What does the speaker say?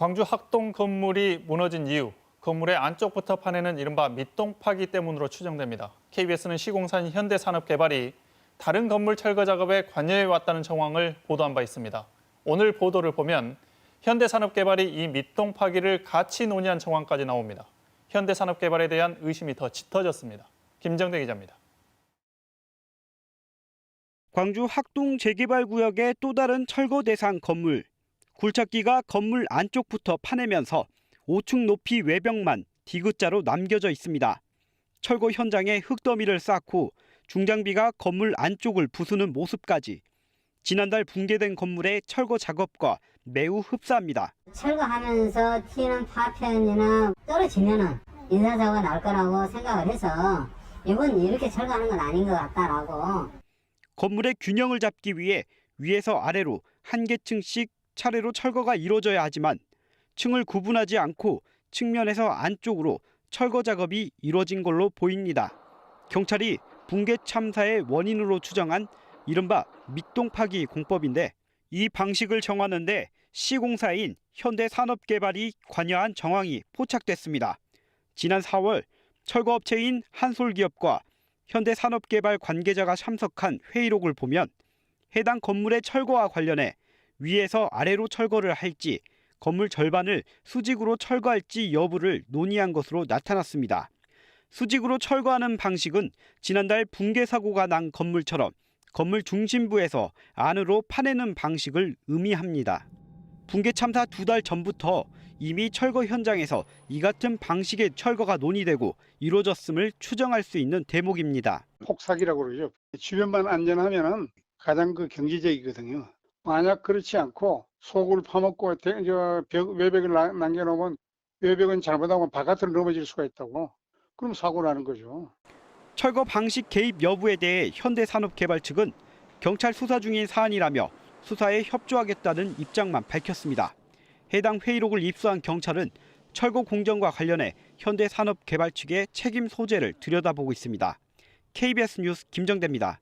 광주 학동 건물이 무너진 이유, 건물의 안쪽부터 파내는 이른바 밑동 파기 때문으로 추정됩니다. KBS는 시공사인 현대산업개발이 다른 건물 철거 작업에 관여해 왔다는 정황을 보도한 바 있습니다. 오늘 보도를 보면 현대산업개발이 이 밑동 파기를 같이 논의한 정황까지 나옵니다. 현대산업개발에 대한 의심이 더 짙어졌습니다. 김정대 기자입니다. 광주 학동 재개발 구역의 또 다른 철거 대상 건물. 굴착기가 건물 안쪽부터 파내면서 5층 높이 외벽만 디귿자로 남겨져 있습니다. 철거 현장에 흙더미를 쌓고 중장비가 건물 안쪽을 부수는 모습까지 지난달 붕괴된 건물의 철거 작업과 매우 흡사합니다. 철거하면서 튀는 파편이나 떨어지면은 인사사고가 날 거라고 생각을 해서 이건 이렇게 철거하는 건 아닌 것 같다라고 건물의 균형을 잡기 위해 위에서 아래로 한 개 층씩 차례로 철거가 이루어져야 하지만 층을 구분하지 않고 측면에서 안쪽으로 철거 작업이 이루어진 걸로 보입니다. 경찰이 붕괴 참사의 원인으로 추정한 이른바 밑동 파기 공법인데 이 방식을 정하는데 시공사인 현대산업개발이 관여한 정황이 포착됐습니다. 지난 4월 철거업체인 한솔기업과 현대산업개발 관계자가 참석한 회의록을 보면 해당 건물의 철거와 관련해 위에서 아래로 철거를 할지 건물 절반을 수직으로 철거할지 여부를 논의한 것으로 나타났습니다. 수직으로 철거하는 방식은 지난달 붕괴 사고가 난 건물처럼 건물 중심부에서 안으로 파내는 방식을 의미합니다. 붕괴 참사 두 달 전부터 이미 철거 현장에서 이 같은 방식의 철거가 논의되고 이루어졌음을 추정할 수 있는 대목입니다. 폭삭이라고 그러죠. 주변만 안전하면은 가장 그 경제적이거든요. 만약 그렇지 않고 속을 파먹고 외벽을 나- 남겨놓으면 외벽은 잘못하면 바깥으로 넘어질 수가 있다고. 그럼 사고 나는 거죠. 철거 방식 개입 여부에 대해 현대산업개발 측은 경찰 수사 중인 사안이라며 수사에 협조하겠다는 입장만 밝혔습니다. 해당 회의록을 입수한 경찰은 철거 공정과 관련해 현대산업개발 측의 책임 소재를 들여다보고 있습니다. KBS 뉴스 김정대입니다.